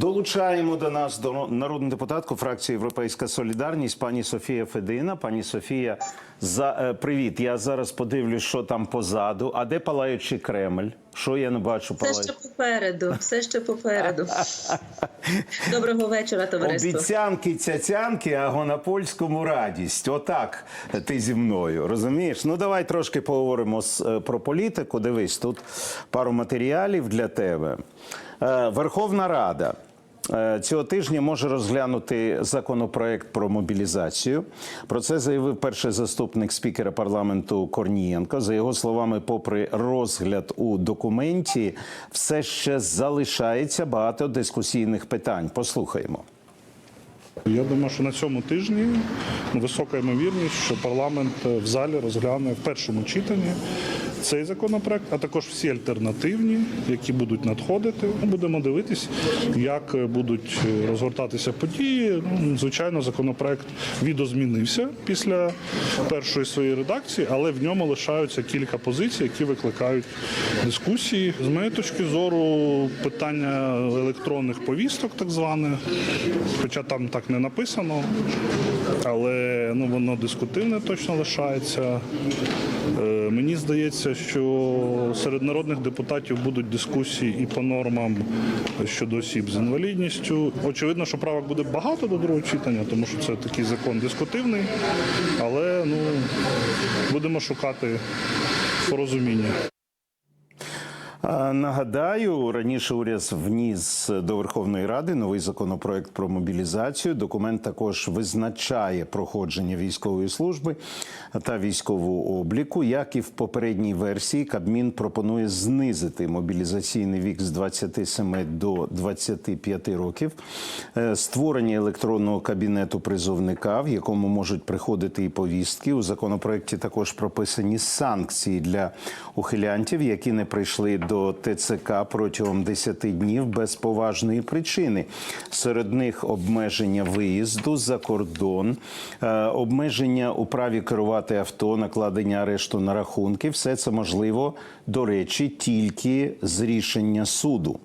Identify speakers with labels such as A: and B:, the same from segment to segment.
A: Долучаємо до нас до народну депутатку фракції Європейська Солідарність, пані Софія Федина. Пані Софія, за е, привіт. Я зараз подивлюсь, що там позаду. А де палаючий Кремль? Що я не бачу
B: Все
A: палаючий?
B: ще попереду, все ще попереду. Доброго вечора, товариство.
A: Обіцянки, цяцянки, а на польському радість. Отак ти зі мною. Розумієш? Ну давай трошки поговоримо з, е, про політику. Дивись, тут пару матеріалів для тебе. Е, Верховна Рада. Е, Цього тижня може розглянути законопроект про мобілізацію. Про це заявив перший заступник спікера парламенту Корнієнко. За його словами, попри розгляд у документі, все ще залишається багато дискусійних питань. Послухаємо.
C: Я думаю, що на цьому тижні висока ймовірність, що парламент в залі розгляне в першому читанні цей законопроект, а також всі альтернативні, які будуть надходити. Ми будемо дивитись, як е, будуть е, розгортатися події. Ну, звичайно, законопроект відозмінився після першої своєї редакції, але в ньому лишаються кілька позицій, які викликають дискусії. З моєї точки зору, питання електронних повісток, так званих, хоча там так не написано, але ну воно дискутивне точно лишається. Мені здається, що серед народних депутатів будуть дискусії і по нормам щодо осіб з інвалідністю. Очевидно, що правок буде багато до другого читання, тому що це такий закон дискутивний, але ну будемо шукати порозуміння.
A: Нагадаю, раніше уряд вніс до Верховної Ради новий законопроект про мобілізацію. Документ також визначає проходження військової служби та військового обліку. Як і в попередній версії, Кабмін пропонує знизити мобілізаційний вік з 27 до 25 років, Е, створення електронного кабінету призовника, в якому можуть приходити і повістки. У законопроекті також прописані санкції для ухилянтів, які не прийшли до ТЦК протягом 10 днів без поважної причини. Серед них обмеження виїзду за кордон, е, обмеження у праві керувати авто, накладення арешту на рахунки. Все це можливо, до речі, тільки з рішення суду.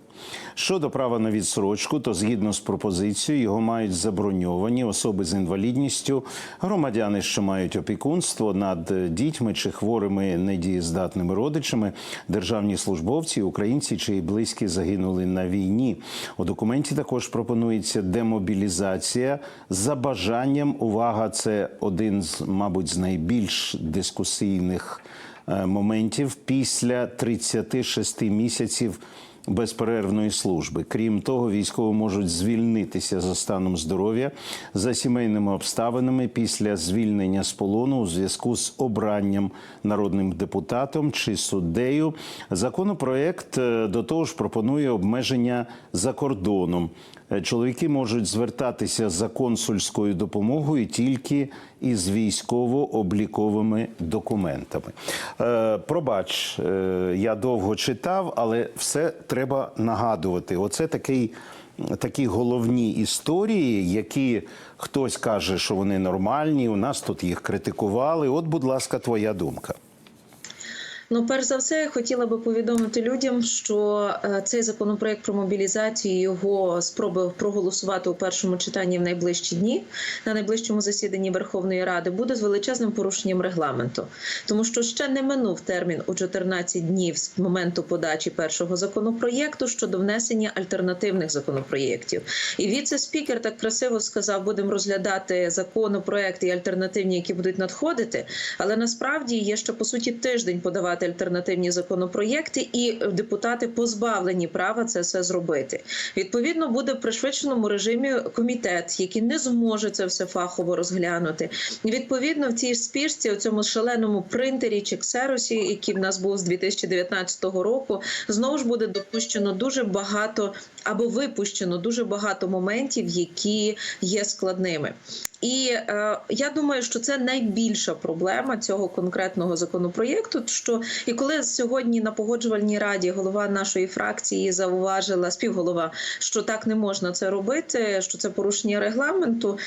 A: Щодо права на відсрочку, то згідно з пропозицією його мають заброньовані особи з інвалідністю, громадяни, що мають опікунство над дітьми чи хворими недієздатними родичами, державні службовці, українці, чиї близькі загинули на війні. У документі також пропонується демобілізація за бажанням. Увага, це один з, мабуть, з найбільш дискусійних е, моментів після 36 місяців безперервної служби. Крім того, військові можуть звільнитися за станом здоров'я за сімейними обставинами після звільнення з полону у зв'язку з обранням народним депутатом чи суддею. Законопроект е, до того ж пропонує обмеження за кордоном. Е, Чоловіки можуть звертатися за консульською допомогою тільки із військово-обліковими документами. Е, пробач, е, я довго читав, але все треба нагадувати. Оце такий. Такі головні історії, які хтось каже, що вони нормальні. У нас тут їх критикували. От, будь ласка, твоя думка.
B: Ну, перш за все, я хотіла би повідомити людям, що е, цей законопроект про мобілізацію його спроби проголосувати у першому читанні в найближчі дні на найближчому засіданні Верховної Ради буде з величезним порушенням регламенту, тому що ще не минув термін у 14 днів з моменту подачі першого законопроєкту щодо внесення альтернативних законопроєктів. І віце-спікер так красиво сказав: будемо розглядати законопроекти і альтернативні, які будуть надходити. Але насправді є ще по суті тиждень подавати альтернативні законопроєкти, і депутати позбавлені права це все зробити. Відповідно, буде в пришвидшеному режимі комітет, який не зможе це все фахово розглянути. Відповідно в цій спішці, у цьому шаленому принтері чи ксеросі, який в нас був з 2019 року, знову ж буде допущено дуже багато або випущено дуже багато моментів, які є складними. І е, я думаю, що це найбільша проблема цього конкретного законопроєкту. Що і коли сьогодні на погоджувальній раді голова нашої фракції зауважила співголова, що так не можна це робити, що це порушення регламенту.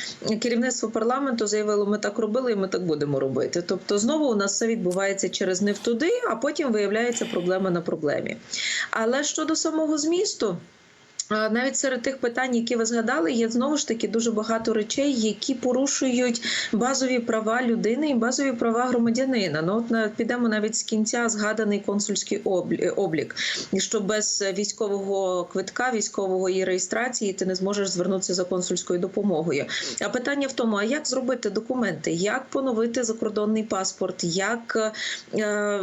B: Керівництво парламенту заявило, ми так робили, і ми так будемо робити. Тобто, знову у нас все відбувається через не туди, а потім виявляється проблема на проблемі. Але щодо самого змісту. Навіть серед тих питань, які ви згадали, є знову ж таки дуже багато речей, які порушують базові права людини і базові права громадянина. Ну от підемо навіть з кінця згаданий консульський облік, і що без військового квитка, військової реєстрації ти не зможеш звернутися за консульською допомогою. А питання в тому: а як зробити документи, як поновити закордонний паспорт, як е,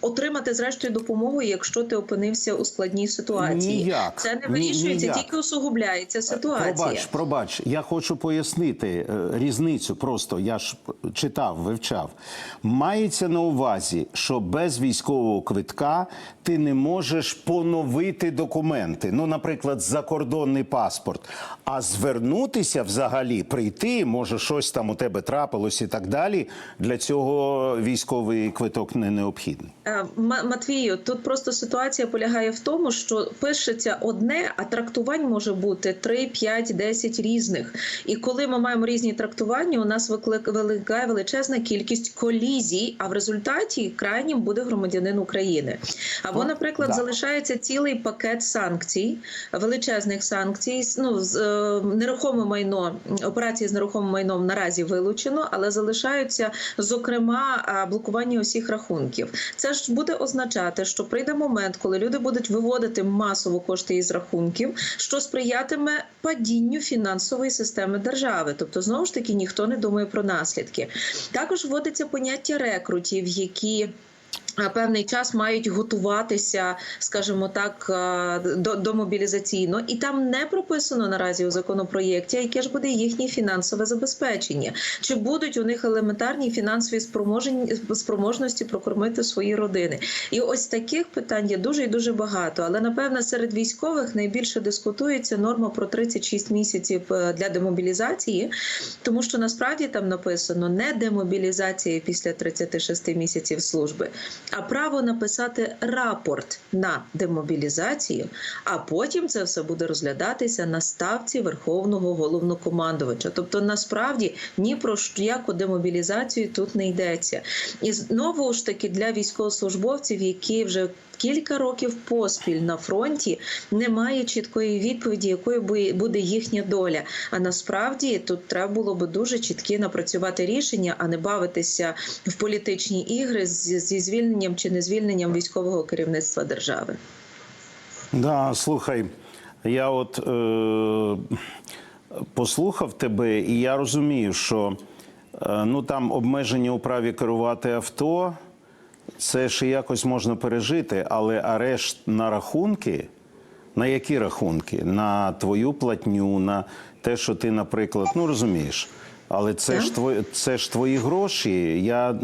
B: отримати зрештою допомогу, якщо ти опинився у складній ситуації?
A: Ніяк.
B: Це не вирішується,
A: ніяк.
B: тільки усугубляється ситуація.
A: Пробач, пробач. Я хочу пояснити е, різницю. Просто я ж читав, вивчав. Мається на увазі, що без військового квитка ти не можеш поновити документи. Ну, наприклад, закордонний паспорт. А звернутися взагалі, прийти, може, щось там у тебе трапилось і так далі. Для цього військовий квиток не необхідний.
B: Е, Матвію, тут просто ситуація полягає в тому, що пишеться одне, а трактувань може бути 3, 5, 10 різних. І коли ми маємо різні трактування, у нас виникає величезна кількість колізій, а в результаті крайнім буде громадянин України. Або, наприклад,
A: да.
B: залишається цілий пакет санкцій, величезних санкцій. Ну, з, е, нерухоме майно, операції з нерухомим майном наразі вилучено, але залишаються, зокрема, блокування усіх рахунків. Це ж буде означати, що прийде момент, коли люди будуть виводити масово кошти із рахунків, що сприятиме падінню фінансової системи держави. Тобто, знову ж таки, ніхто не думає про наслідки. Також вводиться поняття рекрутів, які Певний час мають готуватися, скажімо так, до, до мобілізаційно, і там не прописано наразі у законопроєкті, яке ж буде їхнє фінансове забезпечення, чи будуть у них елементарні фінансові спроможні спроможності прокормити свої родини. І ось таких питань є дуже і дуже багато. Але напевно серед військових найбільше дискутується норма про 36 місяців е, для демобілізації, тому що насправді там написано не демобілізація після 36 місяців служби, а право написати рапорт на демобілізацію, а потім це все буде розглядатися на ставці Верховного головнокомандувача. Тобто, насправді ні про що- яку демобілізацію тут не йдеться. І знову ж таки для військовослужбовців, які вже Кілька років поспіль на фронті немає чіткої відповіді, якою буде їхня доля. А насправді тут треба було би дуже чіткі напрацювати рішення, а не бавитися в політичні ігри зі звільненням чи не звільненням військового керівництва держави.
A: Да, слухай, я от е, послухав тебе, і я розумію, що е, ну там обмеження у праві керувати авто, це ще якось можна пережити, але арешт на рахунки. На які рахунки? На твою платню, на те, що ти, наприклад, ну розумієш, але це ж твої, це ж твої гроші. Я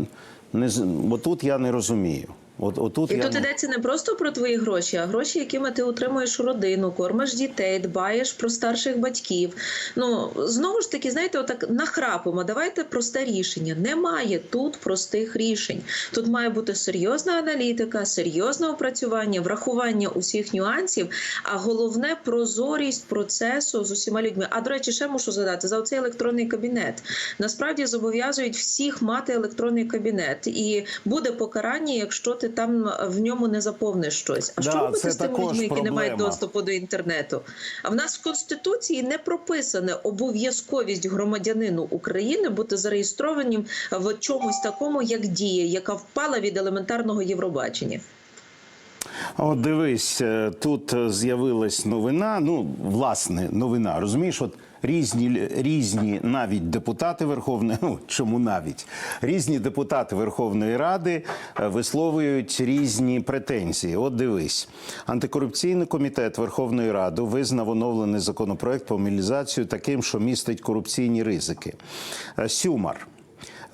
A: не з- отут я не розумію. От отут
B: І
A: я
B: тут йдеться не просто про твої гроші, а гроші, якими ти утримуєш родину, кормиш дітей, дбаєш про старших батьків. Ну знову ж таки, знаєте, отак нахрапимо. Давайте просте рішення. Немає тут простих рішень. Тут має бути серйозна аналітика, серйозне опрацювання, врахування усіх нюансів, а головне прозорість процесу з усіма людьми. А до речі, ще мушу згадати за цей електронний кабінет. Насправді зобов'язують всіх мати електронний кабінет, і буде покарання, якщо ти там в ньому не заповниш щось. А
A: Да,
B: що робити з тими людьми, які не мають доступу до інтернету? А в нас в конституції не прописана обов'язковість громадянину України бути зареєстрованим в чомусь такому, як дія, яка впала від елементарного Євробачення.
A: От дивись, е, тут е, з'явилась новина. Ну, власне, новина. Розумієш, от різні різні навіть депутати Верховної, ну чому навіть різні депутати Верховної Ради е, висловлюють різні претензії. От дивись, антикорупційний комітет Верховної Ради визнав оновлений законопроект по мобілізацію таким, що містить корупційні ризики. Е, Сюмар.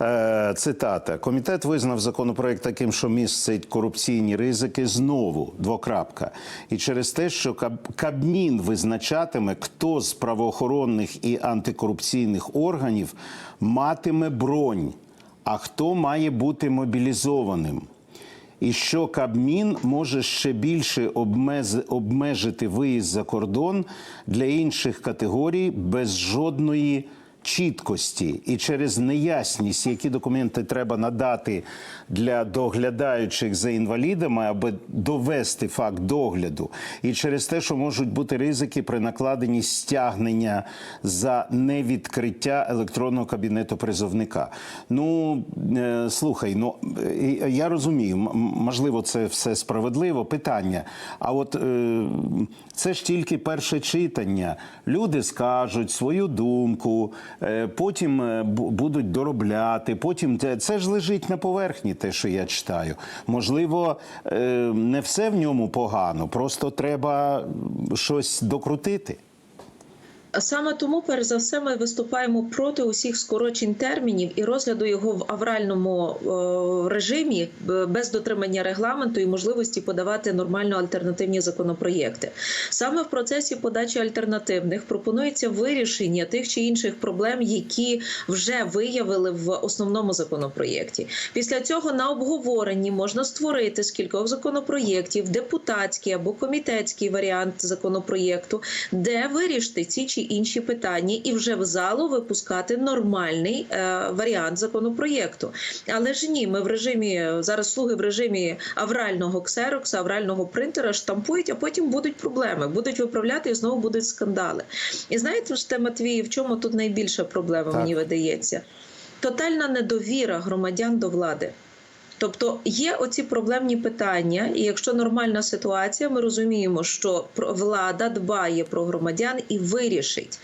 A: Е, Цитата: комітет визнав законопроект таким, що містить корупційні ризики знову двокрапка. І через те, що Кабмін визначатиме, хто з правоохоронних і антикорупційних органів матиме бронь, а хто має бути мобілізованим. І що Кабмін може ще більше обмежити виїзд за кордон для інших категорій без жодної чіткості і через неясність, які документи треба надати для доглядаючих за інвалідами, аби довести факт догляду, і через те, що можуть бути ризики при накладенні стягнення за невідкриття електронного кабінету призовника. Ну е, слухай, ну е, я розумію, можливо, це все справедливо. Питання. А от е, це ж тільки перше читання. Люди скажуть свою думку, потім е, будуть доробляти. Потім це ж лежить на поверхні, те, що я читаю. Можливо, е, не все в ньому погано, просто треба щось докрутити.
B: Саме тому, перш за все, ми виступаємо проти усіх скорочень термінів і розгляду його в авральному е, режимі без дотримання регламенту і можливості подавати нормально альтернативні законопроєкти. Саме в процесі подачі альтернативних пропонується вирішення тих чи інших проблем, які вже виявили в основному законопроєкті. Після цього на обговоренні можна створити з кількох законопроєктів депутатський або комітетський варіант законопроєкту, де вирішити ці чи інші питання, і вже в залу випускати нормальний е, варіант законопроєкту. Але ж ні, ми в режимі зараз слуги в режимі аврального ксерокса, аврального принтера штампують, а потім будуть проблеми, будуть виправляти і знову будуть скандали. І знаєте ж те, Матвій, в чому тут найбільша проблема,
A: Так.
B: мені видається? Тотальна недовіра громадян до влади. Тобто є оці проблемні питання, і якщо нормальна ситуація, ми розуміємо, що влада дбає про громадян і вирішить.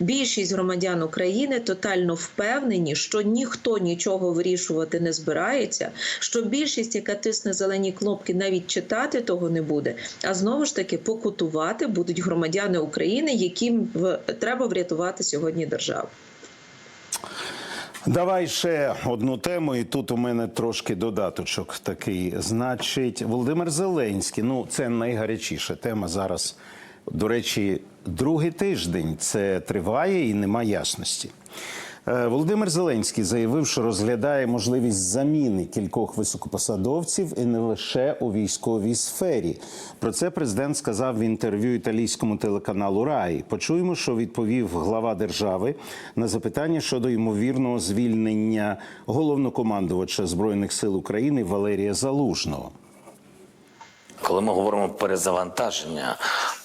B: Більшість громадян України тотально впевнені, що ніхто нічого вирішувати не збирається. Що більшість, яка тисне зелені кнопки, навіть читати того не буде. А знову ж таки покутувати будуть громадяни України, яким в- треба врятувати сьогодні державу.
A: Давай ще одну тему, і тут у мене трошки додаточок такий. Значить, Володимир Зеленський. Ну, це найгарячіша тема зараз. До речі, другий тиждень це триває і нема ясності. Е, Володимир Зеленський заявив, що розглядає можливість заміни кількох високопосадовців і не лише у військовій сфері. Про це президент сказав в інтерв'ю італійському телеканалу Раї. Почуємо, що відповів глава держави на запитання щодо ймовірного звільнення головнокомандувача збройних сил України Валерія Залужного.
D: Коли ми говоримо про перезавантаження,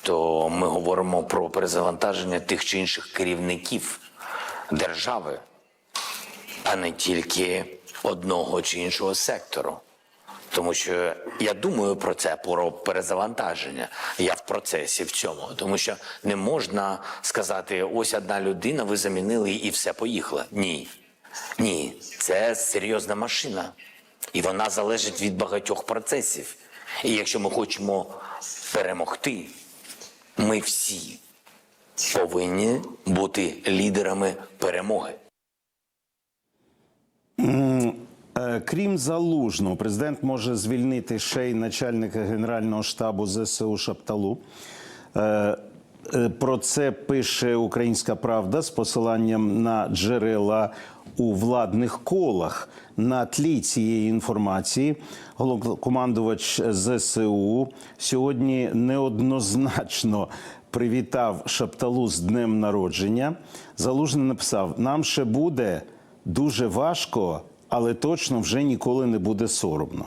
D: то ми говоримо про перезавантаження тих чи інших керівників держави, а не тільки одного чи іншого сектору. Тому що я думаю про це, про перезавантаження. Я в процесі в цьому. Тому що не можна сказати, ось одна людина, ви замінили і все поїхало. Ні. Ні, це серйозна машина. І вона залежить від багатьох процесів. І якщо ми хочемо перемогти, ми всі повинні бути лідерами перемоги.
A: Е, Крім залужного, президент може звільнити ще й начальника генерального штабу ЗСУ Шапталу. Е, е, Про це пише Українська Правда з посиланням на джерела у владних колах. На тлі цієї інформації головнокомандувач ЗСУ сьогодні неоднозначно привітав Шапталу з днем народження. Залужний написав: нам ще буде дуже важко, але точно вже ніколи не буде соромно.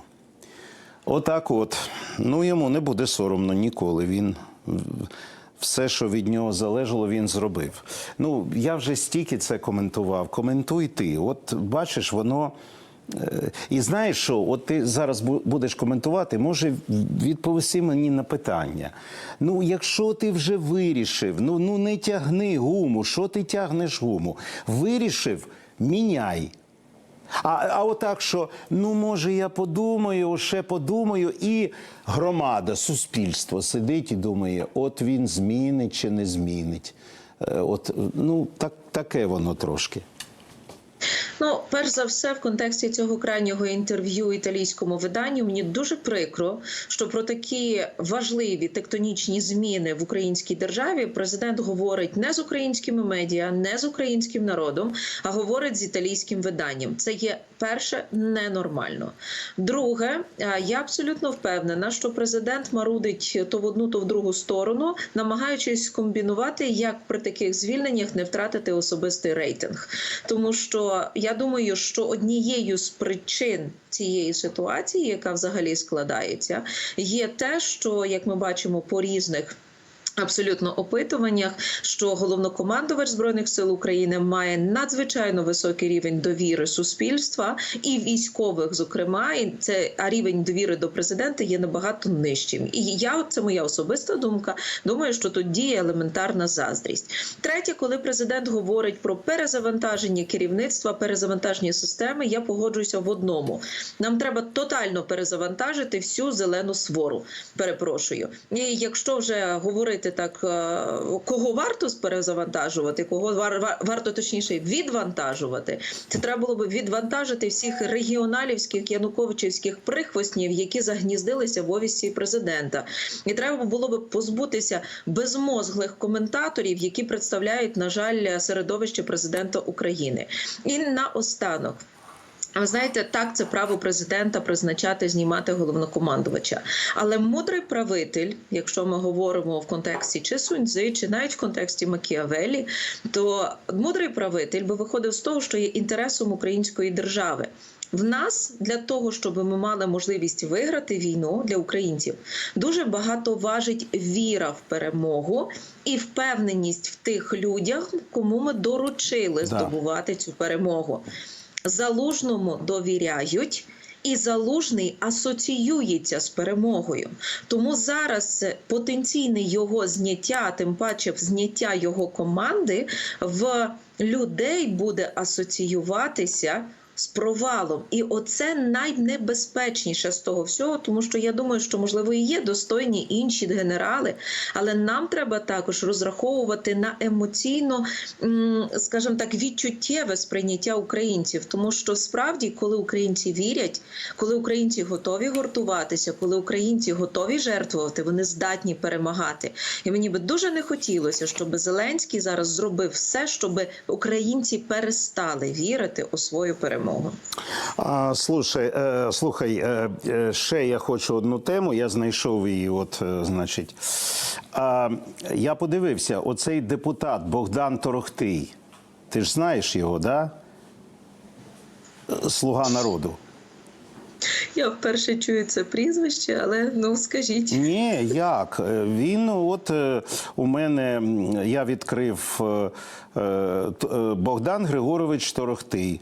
A: Отак от. Ну йому не буде соромно ніколи. Він все, що від нього залежало, він зробив. Ну, я вже стільки це коментував. Коментуй ти. От бачиш, воно. Е, І знаєш що, от ти зараз будеш коментувати, може відповісти мені на питання. Ну, якщо ти вже вирішив, ну, ну не тягни гуму, що ти тягнеш гуму? Вирішив, міняй. А, а отак, що ну може я подумаю, ще подумаю, і громада, суспільство сидить і думає, от він змінить чи не змінить. Е, От ну так таке воно трошки.
B: Ну, перш за все, в контексті цього крайнього інтерв'ю італійському виданню мені дуже прикро, що про такі важливі тектонічні зміни в українській державі президент говорить не з українськими медіа, не з українським народом, а говорить з італійським виданням. Це є перше ненормально. Друге, е, я абсолютно впевнена, що президент марудить то в одну, то в другу сторону, намагаючись комбінувати, як при таких звільненнях не втратити особистий рейтинг. Тому що я думаю, що однією з причин цієї ситуації, яка взагалі складається, є те, що як ми бачимо по різних. Абсолютно опитуваннях, що головнокомандувач збройних сил України має надзвичайно високий рівень довіри суспільства і військових, зокрема, і це а рівень довіри до президента є набагато нижчим. І я це моя особиста думка. Думаю, що тут діє елементарна заздрість. Третє, коли президент говорить про перезавантаження керівництва, перезавантаження системи, я погоджуюся в одному. Нам треба тотально перезавантажити всю зелену свору. Перепрошую. І якщо вже говорити так, е, кого варто перезавантажувати, кого вар, вар- варто точніше відвантажувати, це треба було б відвантажити всіх регіоналівських януковичівських прихвостнів, які загніздилися в офісі президента. І треба було б позбутися безмозглих коментаторів, які представляють, на жаль, середовище президента України. І наостанок. А Ви знаєте, так це право президента призначати, знімати головнокомандувача. Але мудрий правитель, якщо ми говоримо в контексті чи Суньцзи, чи навіть в контексті Макіавелі, то мудрий правитель би виходив з того, що є інтересом української держави. В нас для того, щоб ми мали можливість виграти війну для українців, дуже багато важить віра в перемогу і впевненість в тих людях, кому ми доручили
A: Да.
B: здобувати цю перемогу. Залужному довіряють. І залужний асоціюється з перемогою. Тому зараз потенційне його зняття, тим паче зняття його команди в людей буде асоціюватися з провалом. І оце найнебезпечніше з того всього, тому що я думаю, що можливо і є достойні інші генерали, але нам треба також розраховувати на емоційно, скажімо так, відчуттєве сприйняття українців, тому що справді, коли українці вірять, коли українці готові гуртуватися, коли українці готові жертвувати, вони здатні перемагати. І мені би дуже не хотілося, щоб Зеленський зараз зробив все, щоб українці перестали вірити у свою перемогу.
A: А, слушай, е, слухай, е, е, ще я хочу одну тему. Я знайшов її. От, е, значить, е, я подивився, оцей депутат Богдан Торохтий. Ти ж знаєш його, да? Е, Слуга народу.
B: Я вперше чую це прізвище, але ну скажіть.
A: Ні, як? Е, Він от е, у мене я відкрив е, Богдан Григорович Торохтий,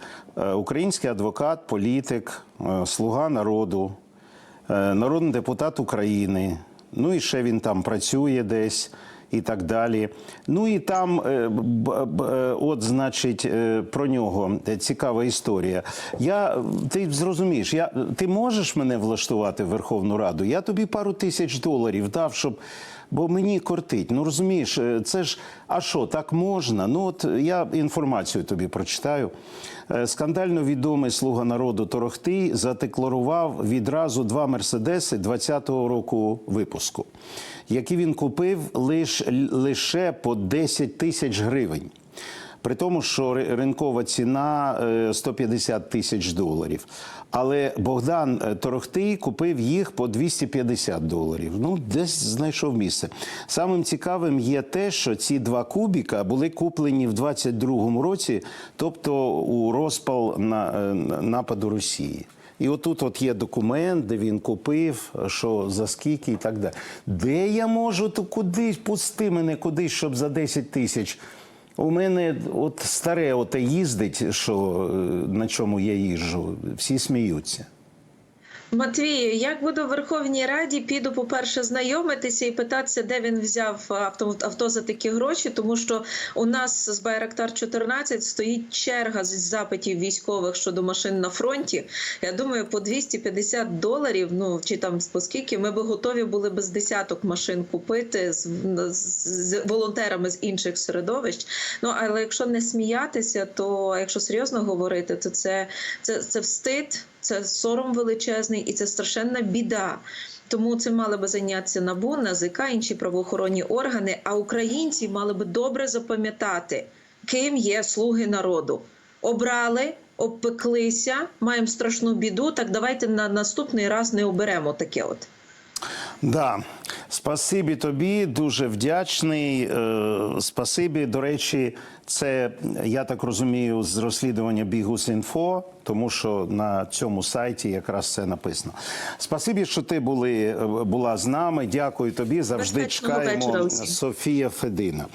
A: український адвокат, політик, слуга народу, народний депутат України. Ну і ще він там працює десь. І так далі. Ну і там, е, е, от, значить, е, про нього цікава історія. Я, ти зрозумієш, я, ти можеш мене влаштувати в Верховну Раду? Я тобі пару тисяч доларів дав, щоб. Бо мені кортить. Ну розумієш, е, це ж а що, так можна? Ну от я інформацію тобі прочитаю. Е, Скандально відомий слуга народу Торохтий задекларував відразу два мерседеси 20-го року випуску, які він купив лиш, лише по 10 тисяч гривень. При тому, що ринкова ціна е, 150 тисяч доларів. Але Богдан е, Торохтий купив їх по 250 доларів. Ну, десь знайшов місце. Самим цікавим є те, що ці два кубіка були куплені в 22-му році, тобто у розпал на, е, нападу Росії. І отут от є документ, де він купив, що за скільки і так далі. Де я можу то кудись, пусти мене кудись, щоб за 10 тисяч. У мене от старе оте їздить, що е, на чому я їжджу, всі сміються.
B: Матвію, як буду в Верховній Раді, піду, по-перше, знайомитися і питатися, де він взяв авто, авто за такі гроші, тому що у нас з Байрактар 14 стоїть черга з запитів військових щодо машин на фронті. Я думаю, по 250 доларів, ну чи там по скільки, ми би готові були без десяток машин купити з, з, з волонтерами з інших середовищ. Ну але якщо не сміятися, то якщо серйозно говорити, то це, це, це встид. Це сором величезний і це страшенна біда. Тому це мали би зайнятися НАБУ, НАЗК, інші правоохоронні органи. А українці мали би добре запам'ятати, ким є слуги народу. Обрали, обпеклися, маємо страшну біду. Так давайте на наступний раз не оберемо таке. От
A: Да, спасибі тобі, дуже вдячний. Е, спасибі. До речі, це я так розумію з розслідування Бігус.Інфо, тому що на цьому сайті якраз це написано. Спасибі, що ти були, е, була з нами. Дякую тобі. Завжди
B: Безпечного
A: чекаємо
B: вечора.
A: Софія Федина.